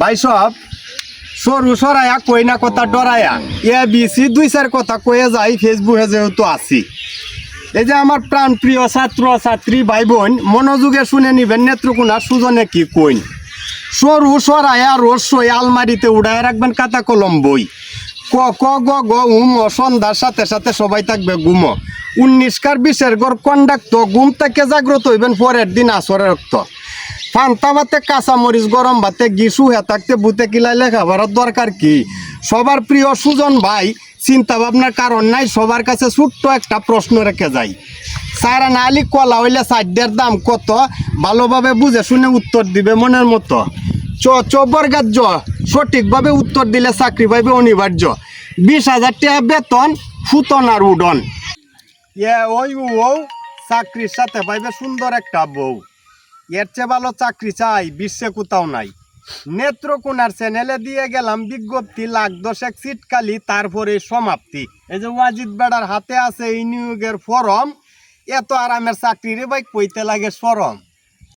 ভাই সব, সরু সরাইয়া কই না কথা ডরাইয়া এ বিসি দুই চার কথা কয়ে যাই ফেসবুকে যেহেতু আছি। এই যে আমার প্রাণ প্রিয় ছাত্র, ছাত্রী ভাই বোন মনোযোগে শুনে নিবেন নেত্রকোনার সুজনে কি কইন? সরু সরাইয়া রসই আলমারিতে উড়ায় রাখবেন কাতা কলম বই। ক ক, গ গ উম সন্ধ্যার সাথে সাথে সবাই থাকবে গুম। উনিশ কার বিশের গড় কন্ডাক্ট গুম থেকে জাগ্রত হইবেন পরের দিন আসরে রক্ত। ফান্তা ভাতে, কাঁচা মরিচ, গরম ভাতে ঘি সুহে থাকতে বুতে কিলাই লেখাবার দরকার কি? সবার প্রিয় সুজন ভাই চিন্তা ভাবনার কারণ নাই, সবার কাছে ছোট্ট একটা প্রশ্ন রেখে যাই। সারা না আলি কলা হইলে সাইডের দাম কত? ভালোভাবে বুঝে শুনে উত্তর দিবে মনের মতো। চ চ, বর্গাজ্য। সঠিকভাবে উত্তর দিলে চাকরি পাইবে অনিবার্য। বিশ হাজার টাকা বেতন ফুতন আর উডন। ইয়ে ওই ও, চাকরির সাথে পাইবে সুন্দর একটা বউ। এর চেয়ে ভালো চাকরি চাই, বিশ্বে কোথাও নাই। নেত্রকোনার চ্যানেলে দিয়ে গেলাম বিজ্ঞপ্তি, লাখ দশেক সিটকালি তারপরে সমাপ্তি। এই যে ওয়াজিদ বেড়ার হাতে আছে এই নিয়োগের ফরম, এত আরামের চাকরি রে কইতে লাগে সরম।